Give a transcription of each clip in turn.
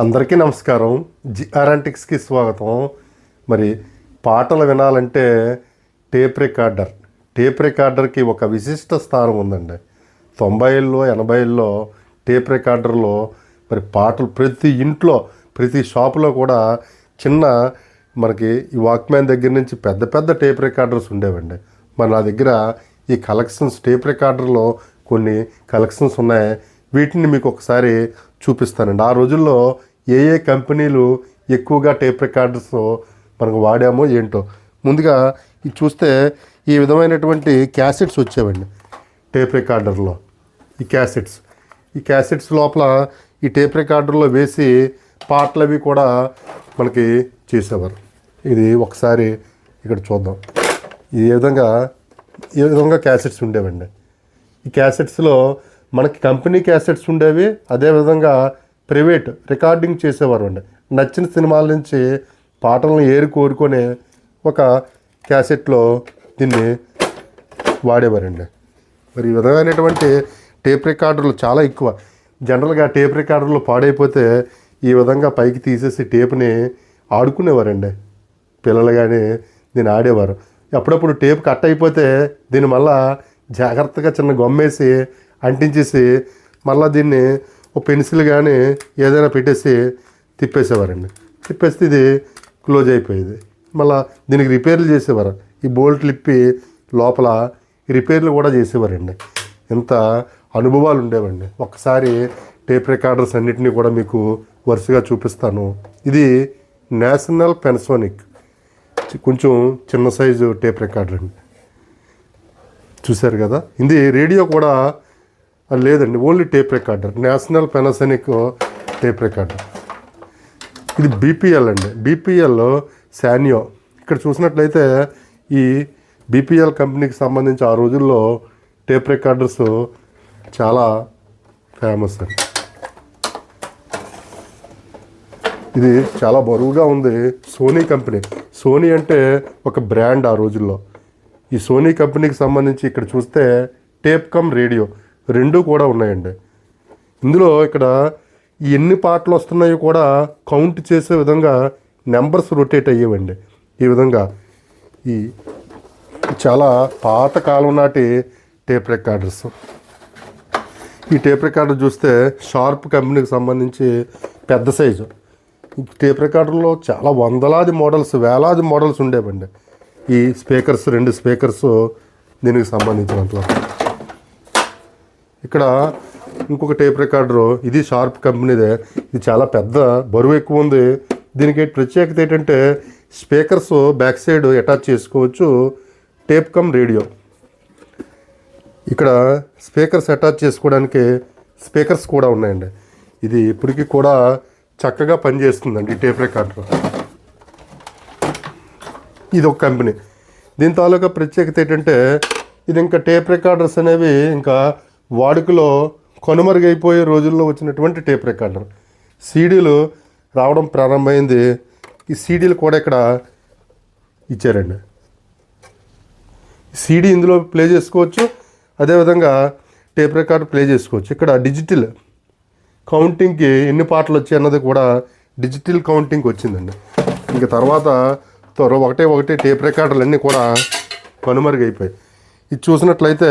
అందరికీ నమస్కారం. జిఆర్ఎంటిక్స్కి స్వాగతం. మరి పాటలు వినాలంటే టేప్ రికార్డర్. టేప్ రికార్డర్కి ఒక విశిష్ట స్థానం ఉందండి. తొంభైల్లో ఎనభైల్లో టేప్ రికార్డర్లో మరి పాటలు ప్రతి ఇంట్లో ప్రతి షాపులో కూడా చిన్న మనకి ఈ వాక్మ్యాన్ దగ్గర నుంచి పెద్ద పెద్ద టేప్ రికార్డర్స్ ఉండేవండి. మరి నా దగ్గర ఈ కలెక్షన్స్ టేప్ రికార్డర్లో కొన్ని కలెక్షన్స్ ఉన్నాయి. వీటిని మీకు ఒకసారి చూపిస్తానండి. ఆ రోజుల్లో ఏ ఏ కంపెనీలు ఎక్కువగా టేప్ రికార్డర్స్ మనకు వాడామో ఏంటో. ముందుగా ఇది చూస్తే ఈ విధమైనటువంటి క్యాసెట్స్ వచ్చేవండి టేప్ రికార్డర్లో. ఈ క్యాసెట్స్. ఈ క్యాసెట్స్ లోపల ఈ టేప్ రికార్డర్లో వేసి పాటలు అవి కూడా మనకి చేసేవారు. ఇది ఒకసారి ఇక్కడ చూద్దాం. ఈ విధంగా ఈ విధంగా క్యాసెట్స్ ఉండేవండి. ఈ క్యాసెట్స్లో మనకి కంపెనీ క్యాసెట్స్ ఉండేవి అదేవిధంగా ప్రైవేట్ రికార్డింగ్ చేసేవారు అండి నచ్చిన సినిమాల నుంచి పాటలను ఏరి కోరుకొని ఒక క్యాసెట్లో దీన్ని వాడేవారండి. మరి ఈ విధమైనటువంటి టేప్ రికార్డర్లు చాలా ఎక్కువ. జనరల్గా టేప్ రికార్డర్లు పాడైపోతే ఈ విధంగా పైకి తీసేసి టేప్ని ఆడుకునేవారండి. పిల్లలు కానీ దీన్ని ఆడేవారు. అప్పుడప్పుడు టేప్ కట్ అయిపోతే దీన్ని మళ్ళా జాగ్రత్తగా చిన్న గమ్మేసి అంటించేసి మళ్ళీ దీన్ని ఓ పెన్సిల్ కానీ ఏదైనా పెట్టేసి తిప్పేసేవారండి. తిప్పేస్తే ఇది క్లోజ్ అయిపోయేది. మళ్ళీ దీనికి రిపేర్లు చేసేవారు. ఈ బోల్ట్లు ఇప్పి లోపల రిపేర్లు కూడా చేసేవారండి. ఇంత అనుభవాలు ఉండేవండి. ఒకసారి టేప్ రికార్డర్స్ అన్నిటినీ కూడా మీకు వరుసగా చూపిస్తాను. ఇది నేషనల్ పెన్సోనిక్. కొంచెం చిన్న సైజు టేప్ రికార్డర్ అండి. చూశారు కదా? ఇది రేడియో కూడా లేదండి only tape recorder. National Panasonic tape recorder. ఇది బీపీఎల్ అండి. బీపీఎల్ శానియో ఇక్కడ చూసినట్లయితే ఈ బీపీఎల్ కంపెనీకి సంబంధించి ఆ రోజుల్లో టేప్ రికార్డర్స్ చాలా ఫేమస్ అండి. ఇది చాలా బరువుగా ఉంది సోనీ కంపెనీ. సోనీ అంటే ఒక బ్రాండ్ ఆ రోజుల్లో. ఈ సోనీ కంపెనీకి సంబంధించి ఇక్కడ చూస్తే టేప్ కమ్ రేడియో రెండు కూడా ఉన్నాయండి. ఇందులో ఇక్కడ ఎన్ని పాటలు వస్తున్నాయో కూడా కౌంట్ చేసే విధంగా నెంబర్స్ రొటేట్ అయ్యేవండి. ఈ విధంగా ఈ చాలా పాత కాలం నాటి టేప్ రికార్డర్స్ ఈ టేప్ రికార్డర్ చూస్తే షార్ప్ కంపెనీకి సంబంధించి పెద్ద సైజు ఈ టేప్ రికార్డర్లో చాలా వందలాది మోడల్స్ వేలాది మోడల్స్ ఉండేవండి. ఈ స్పీకర్స్ రెండు స్పీకర్స్ దీనికి సంబంధించినట్లు. ఇక్కడ ఇంకొక టేప్ రికార్డరు ఇది షార్ప్ కంపెనీదే ఇది చాలా పెద్ద బరువు ఎక్కువ ఉంది. దీనికి ప్రత్యేకత ఏంటంటే స్పీకర్స్ బ్యాక్ సైడ్ అటాచ్ చేసుకోవచ్చు టేప్ కమ్ రేడియో. ఇక్కడ స్పీకర్స్ అటాచ్ చేసుకోవడానికి స్పీకర్స్ కూడా ఉన్నాయండి. ఇది ఇప్పటికీ కూడా చక్కగా పనిచేస్తుందండి ఈ టేప్ రికార్డర్. ఇది ఒక కంపెనీ. దీని తాలూకా ప్రత్యేకత ఏంటంటే ఇది ఇంకా టేప్ రికార్డర్స్ అనేవి ఇంకా వాడుకలో కనుమరుగైపోయే రోజుల్లో వచ్చినటువంటి టేప్ రికార్డర్. సీడీలు రావడం ప్రారంభమైంది. ఈ సీడీలు కూడా ఇక్కడ ఇచ్చారండి. సీడీ ఇందులో ప్లే చేసుకోవచ్చు. అదేవిధంగా టేప్ రికార్డ్ ప్లే చేసుకోవచ్చు. ఇక్కడ డిజిటల్ కౌంటింగ్కి ఎన్ని పాటలు వచ్చాయి అన్నది కూడా డిజిటల్ కౌంటింగ్ వచ్చిందండి. ఇంక తర్వాత త్వర ఒకటే ఒకటే టేప్ రికార్డులన్నీ అన్నీ కూడా కనుమరుగైపోయాయి. ఇది చూసినట్లయితే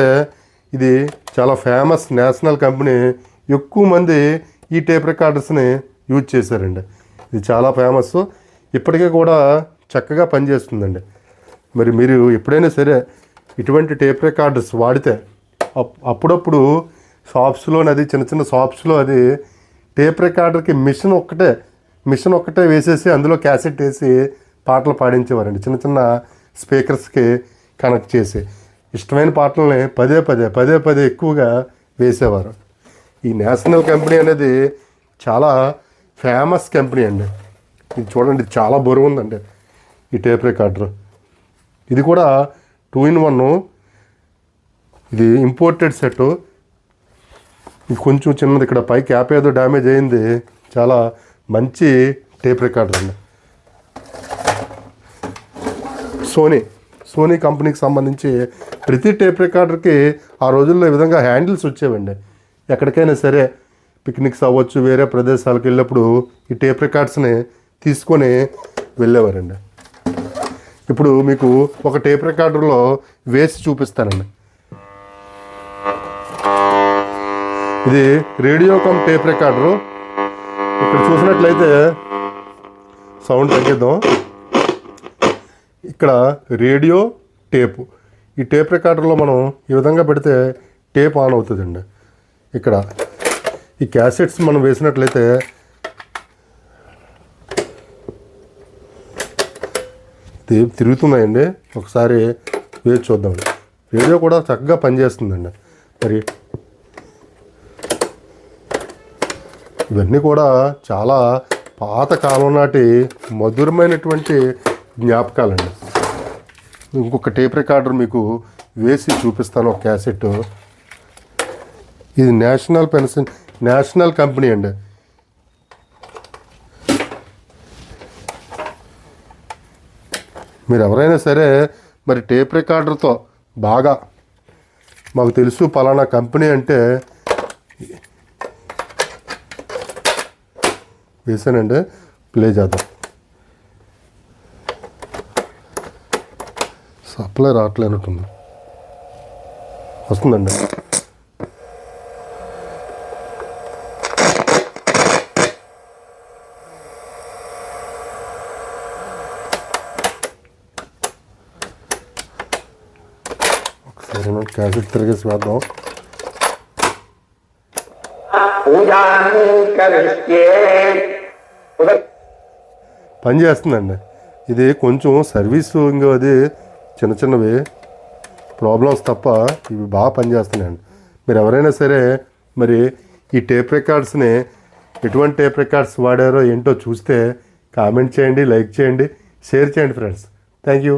ఇది చాలా ఫేమస్ నేషనల్ కంపెనీ ఎక్కువ మంది ఈ టేప్ రికార్డర్స్ని యూజ్ చేశారండి. ఇది చాలా ఫేమస్ ఇప్పటికీ కూడా చక్కగా పనిచేస్తుందండి. మరి మీరు ఎప్పుడైనా సరే ఇటువంటి టేప్ రికార్డర్స్ వాడితే అప్- అప్పుడప్పుడు షాప్స్లో అది చిన్న చిన్న షాప్స్లో అది టేప్ రికార్డర్కి మిషన్ ఒక్కటే మిషన్ ఒక్కటే వేసేసి అందులో క్యాసెట్ వేసి పాటలు పాడించేవారండి. చిన్న చిన్న స్పీకర్స్కి కనెక్ట్ చేసి. ఇష్టమైన పాటలని పదే పదే పదే పదే ఎక్కువగా వేసేవారు. ఈ నేషనల్ కంపెనీ అనేది చాలా ఫేమస్ కంపెనీ అండి. ఇది చూడండి చాలా బరువు ఉందండి ఈ టేప్ రికార్డర్. ఇది కూడా టూ ఇన్ వన్. ఇది ఇంపోర్టెడ్ సెట్ ఇది కొంచెం చిన్నది ఇక్కడ పై క్యాప్ ఏదో డ్యామేజ్ అయింది. చాలా మంచి టేప్ రికార్డర్ అండి. సోనీ సోనీ కంపెనీకి సంబంధించి ప్రతి టేప్ రికార్డర్కి ఆ రోజుల్లో ఈ విధంగా హ్యాండిల్స్ వచ్చేవండి. ఎక్కడికైనా సరే పిక్నిక్స్ అవ్వచ్చు వేరే ప్రదేశాలకు వెళ్ళినప్పుడు ఈ టేప్ రికార్డ్స్ని తీసుకొని వెళ్ళేవారండి. ఇప్పుడు మీకు ఒక టేప్ రికార్డర్లో వేసి చూపిస్తానండి. ఇది రేడియో కమ్ టేప్ రికార్డరు. ఇక్కడ చూసినట్లయితే సౌండ్ తగ్గిద్దాం. ఇక్కడ రేడియో టేపు. ఈ టేప్ రికార్డర్లో మనం ఈ విధంగా పెడితే టేప్ ఆన్ అవుతుందండి. ఇక్కడ ఈ క్యాసెట్స్ మనం వేసినట్లయితే ఇది తిరుగుతున్నాయండి. ఒకసారి వేచి చూద్దాం రేడియో కూడా చక్కగా పనిచేస్తుందండి. మరి ఇవన్నీ కూడా చాలా పాతకాలం నాటి మధురమైనటువంటి జ్ఞాపకాలండి. ఇంకొక టేప్ రికార్డర్ మీకు వేసి చూపిస్తాను ఒక క్యాసెట్. ఇది నేషనల్ పెన్షన్ నేషనల్ కంపెనీ అండి. మీరు ఎవరైనా సరే మరి టేప్ రికార్డర్తో బాగా మాకు తెలుసు పలానా కంపెనీ అంటే వేసానండి. ప్లే చేద్దాం. సప్లై రావట్లేనట్టుంది వస్తుందండి. ఒకసారి క్యాసెట్ తిరిగేసి వేద్దాం. పని చేస్తుందండి. ఇది కొంచెం సర్వీసింగ్ అది చిన్న చిన్నవి ప్రాబ్లమ్స్ తప్ప ఇవి బాగా పనిచేస్తున్నాయండి. మీరు ఎవరైనా సరే మరి ఈ టేప్ రికార్డ్స్ని ఎటువంటి టేప్ రికార్డ్స్ వాడారో ఏంటో చూస్తే కామెంట్ చేయండి లైక్ చేయండి షేర్ చేయండి ఫ్రెండ్స్ థ్యాంక్ యూ